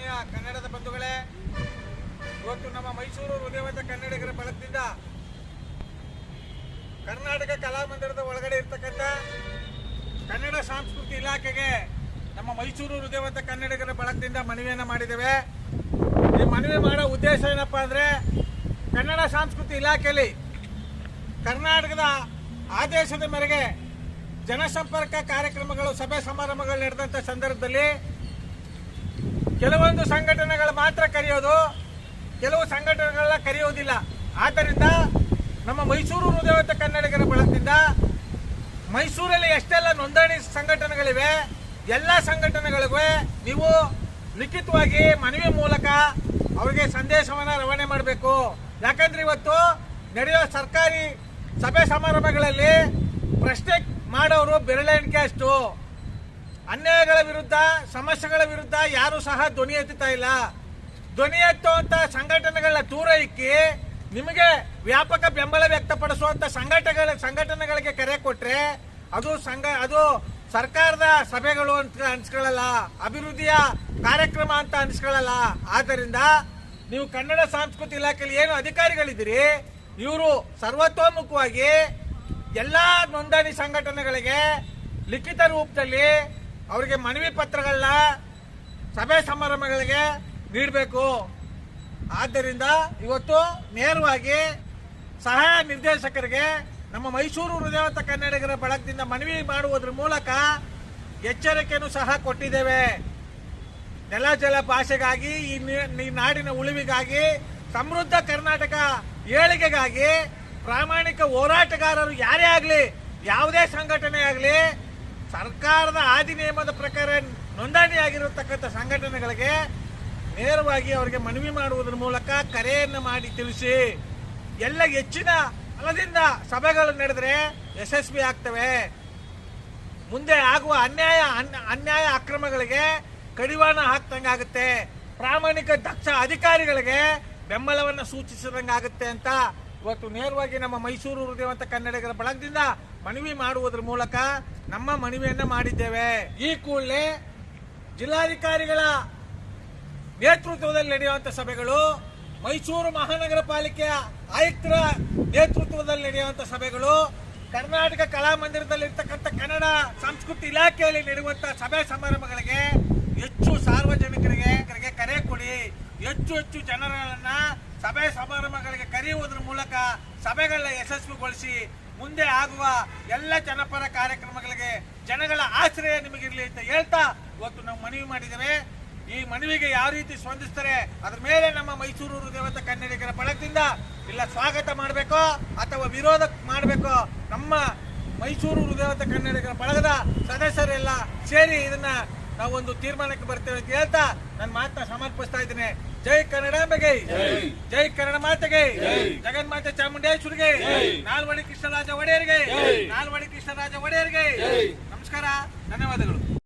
ಆತ್ಮೀಯ ಕನ್ನಡದ ಬಂಧುಗಳೇ, ಇವತ್ತು ನಮ್ಮ ಮೈಸೂರು ಹೃದಯವಂತ ಕನ್ನಡಿಗರ ಬಳಗದಿಂದ ಕರ್ನಾಟಕ ಕಲಾಮಂದಿರದ ಒಳಗಡೆ ಇರ್ತಕ್ಕಂಥ ಕನ್ನಡ ಸಂಸ್ಕೃತಿ ಇಲಾಖೆಗೆ ನಮ್ಮ ಮೈಸೂರು ಹೃದಯವಂತ ಕನ್ನಡಿಗರ ಬಳಗದಿಂದ ಮನವಿಯನ್ನು ಮಾಡಿದ್ದೇವೆ. ಈ ಮನವಿ ಮಾಡೋ ಉದ್ದೇಶ ಏನಪ್ಪ ಅಂದರೆ, ಕನ್ನಡ ಸಂಸ್ಕೃತಿ ಇಲಾಖೆಯಲ್ಲಿ ಕರ್ನಾಟಕದ ಆದೇಶದ ಮೇರೆಗೆ ಜನಸಂಪರ್ಕ ಕಾರ್ಯಕ್ರಮಗಳು, ಸಭೆ ಸಮಾರಂಭಗಳು ನಡೆದಂಥ ಸಂದರ್ಭದಲ್ಲಿ ಕೆಲವೊಂದು ಸಂಘಟನೆಗಳು ಮಾತ್ರ ಕರೆಯೋದು, ಕೆಲವು ಸಂಘಟನೆಗಳನ್ನ ಕರೆಯೋದಿಲ್ಲ. ಆದ್ದರಿಂದ ನಮ್ಮ ಮೈಸೂರು ಹೃದಯವಂತ ಕನ್ನಡಿಗರ ಬಳಗದಿಂದ ಮೈಸೂರಲ್ಲಿ ಎಷ್ಟೆಲ್ಲ ನೋಂದಣಿ ಸಂಘಟನೆಗಳಿವೆ, ಎಲ್ಲ ಸಂಘಟನೆಗಳಿಗೂ ನೀವು ಲಿಖಿತವಾಗಿ ಮನವಿ ಮೂಲಕ ಅವರಿಗೆ ಸಂದೇಶವನ್ನು ರವಾನೆ ಮಾಡಬೇಕು. ಯಾಕಂದ್ರೆ ಇವತ್ತು ನಡೆಯೋ ಸರ್ಕಾರಿ ಸಭೆ ಸಮಾರಂಭಗಳಲ್ಲಿ ಪ್ರಶ್ನೆ ಮಾಡೋರು ಬೆರಳೆಣಿಕೆ ಅಷ್ಟು. ಅನ್ಯಾಯಗಳ ವಿರುದ್ಧ, ಸಮಸ್ಯೆಗಳ ವಿರುದ್ಧ ಯಾರು ಸಹ ಧ್ವನಿ ಎತ್ತುತ್ತಾ ಇಲ್ಲ. ಧ್ವನಿ ಎತ್ತುವಂತ ಸಂಘಟನೆಗಳ ದೂರ ಇಕ್ಕಿ ನಿಮಗೆ ವ್ಯಾಪಕ ಬೆಂಬಲ ವ್ಯಕ್ತಪಡಿಸುವಂತ ಸಂಘಟನೆಗಳ ಸಂಘಟನೆಗಳಿಗೆ ಕರೆ ಕೊಟ್ರೆ ಅದು ಸಂಘ, ಅದು ಸರ್ಕಾರದ ಸಭೆಗಳು ಅಂತ ಅನ್ಸ್ಕೊಳ್ಳಲ್ಲ, ಅಭಿವೃದ್ಧಿಯ ಕಾರ್ಯಕ್ರಮ ಅಂತ ಅನ್ಸ್ಕೊಳ್ಳಲ್ಲ. ಆದ್ದರಿಂದ ನೀವು ಕನ್ನಡ ಸಂಸ್ಕೃತಿ ಇಲಾಖೆಯಲ್ಲಿ ಏನು ಅಧಿಕಾರಿಗಳಿದ್ದೀರಿ, ಇವರು ಸರ್ವತೋಮುಖವಾಗಿ ಎಲ್ಲಾ ನೋಂದಣಿ ಸಂಘಟನೆಗಳಿಗೆ ಲಿಖಿತ ರೂಪದಲ್ಲಿ ಅವರಿಗೆ ಮನವಿ ಪತ್ರಗಳನ್ನ ಸಭೆ ಸಮಾರಂಭಗಳಿಗೆ ನೀಡಬೇಕು. ಆದ್ದರಿಂದ ಇವತ್ತು ನೇರವಾಗಿ ಸಹಾಯ ನಿರ್ದೇಶಕರಿಗೆ ನಮ್ಮ ಮೈಸೂರು ಹೃದಯವಂತ ಕನ್ನಡಿಗರ ಬಳಗದಿಂದ ಮನವಿ ಮಾಡುವುದರ ಮೂಲಕ ಎಚ್ಚರಿಕೆಯನ್ನು ಸಹ ಕೊಟ್ಟಿದ್ದೇವೆ. ನೆಲ ಜಲ ಭಾಷೆಗಾಗಿ ಈ ನಾಡಿನ ಉಳಿವಿಗಾಗಿ, ಸಮೃದ್ಧ ಕರ್ನಾಟಕ ಏಳಿಗೆಗಾಗಿ ಪ್ರಾಮಾಣಿಕ ಹೋರಾಟಗಾರರು ಯಾರೇ ಆಗಲಿ, ಯಾವುದೇ ಸಂಘಟನೆ ಆಗಲಿ ಸರ್ಕಾರದ ಅಧಿನಿಯಮದ ಪ್ರಕಾರ ನೋಂದಣಿಯಾಗಿರತಕ್ಕಂಥ ಸಂಘಟನೆಗಳಿಗೆ ನೇರವಾಗಿ ಅವರಿಗೆ ಮನವಿ ಮಾಡುವುದರ ಮೂಲಕ ಕರೆಯನ್ನು ಮಾಡಿ ತಿಳಿಸಿ. ಎಲ್ಲ ಹೆಚ್ಚಿನ ಹಲದಿಂದ ಸಭೆಗಳು ನಡೆದರೆ ಯಶಸ್ವಿ ಆಗ್ತವೆ. ಮುಂದೆ ಆಗುವ ಅನ್ಯಾಯ, ಅನ್- ಅನ್ಯಾಯ ಅಕ್ರಮಗಳಿಗೆ ಕಡಿವಾಣ ಹಾಕ್ದಂಗಾಗುತ್ತೆ ಪ್ರಾಮಾಣಿಕ ದಕ್ಷ ಅಧಿಕಾರಿಗಳಿಗೆ ಬೆಂಬಲವನ್ನು ಸೂಚಿಸಿದಂಗಾಗುತ್ತೆ ಅಂತ ಇವತ್ತು ನೇರವಾಗಿ ನಮ್ಮ ಮೈಸೂರು ಹೃದಯವಂತ ಕನ್ನಡಿಗರ ಬಳಗದಿಂದ ಮನವಿ ಮಾಡುವುದರ ಮೂಲಕ ನಮ್ಮ ಮನವಿಯನ್ನ ಮಾಡಿದ್ದೇವೆ. ಈ ಕೂಡಲೇ ಜಿಲ್ಲಾಧಿಕಾರಿಗಳ ನೇತೃತ್ವದಲ್ಲಿ ನಡೆಯುವಂತ ಸಭೆಗಳು, ಮೈಸೂರು ಮಹಾನಗರ ಪಾಲಿಕೆಯ ಆಯುಕ್ತರ ನೇತೃತ್ವದಲ್ಲಿ ನಡೆಯುವಂತ ಸಭೆಗಳು, ಕರ್ನಾಟಕ ಕಲಾಮಂದಿರದಲ್ಲಿ ಇರ್ತಕ್ಕಂಥ ಕನ್ನಡ ಸಂಸ್ಕೃತಿ ಇಲಾಖೆಯಲ್ಲಿ ನಡೆಯುವಂಥ ಸಭೆ ಸಮಾರಂಭಗಳಿಗೆ ಹೆಚ್ಚು ಸಾರ್ವಜನಿಕರಿಗೆ ಕರಿಗೆ ಕರೆ ಕೊಡಿ. ಹೆಚ್ಚು ಹೆಚ್ಚು ಜನರನ್ನ ಸಭೆ ಸಮಾರಂಭಗಳಿಗೆ ಕರೆಯುವುದರ ಮೂಲಕ ಸಭೆಗಳನ್ನ ಯಶಸ್ವಿಗೊಳಿಸಿ ಮುಂದೆ ಆಗುವ ಎಲ್ಲ ಜನಪರ ಕಾರ್ಯಕ್ರಮಗಳಿಗೆ ಜನಗಳ ಆಶ್ರಯ ನಿಮಗಿರಲಿ ಅಂತ ಹೇಳ್ತಾ ಇವತ್ತು ನಾವು ಮನವಿ ಮಾಡಿದ್ದೇವೆ. ಈ ಮನವಿಗೆ ಯಾವ ರೀತಿ ಸ್ಪಂದಿಸ್ತಾರೆ, ಅದ್ರ ಮೇಲೆ ನಮ್ಮ ಮೈಸೂರು ದೇವತ ಕನ್ನಡಿಗರ ಬಳಗದಿಂದ ಇಲ್ಲ ಸ್ವಾಗತ ಮಾಡಬೇಕೋ ಅಥವಾ ವಿರೋಧ ಮಾಡಬೇಕೋ ನಮ್ಮ ಮೈಸೂರು ಹೃದಯವಂತ ಕನ್ನಡಿಗರ ಬಳಗದ ಸದಸ್ಯರೆಲ್ಲ ಸೇರಿ ಇದನ್ನ ನಾವು ಒಂದು ತೀರ್ಮಾನಕ್ಕೆ ಬರ್ತೇವೆ ಅಂತ ಹೇಳ್ತಾ ನನ್ನ ಮಾತನ್ನ ಸಮರ್ಪಿಸ್ತಾ ಇದ್ದೇನೆ. ಜೈ ಕನ್ನಡಾಂಬೆಗೆ ಜೈ. ಕನ್ನಡ ಮಾತೆಗೆ. ಜಗನ್ಮಾತೆ ಚಾಮುಂಡೇಶ್ವರಿಗೆ. ನಾಲ್ವಡಿ ಕೃಷ್ಣರಾಜ ಒಡೆಯರಿಗೆ. ನಾಲ್ವಡಿ ಕೃಷ್ಣರಾಜ ಒಡೆಯರಿಗೆ. ನಮಸ್ಕಾರ ಧನ್ಯವಾದಗಳು.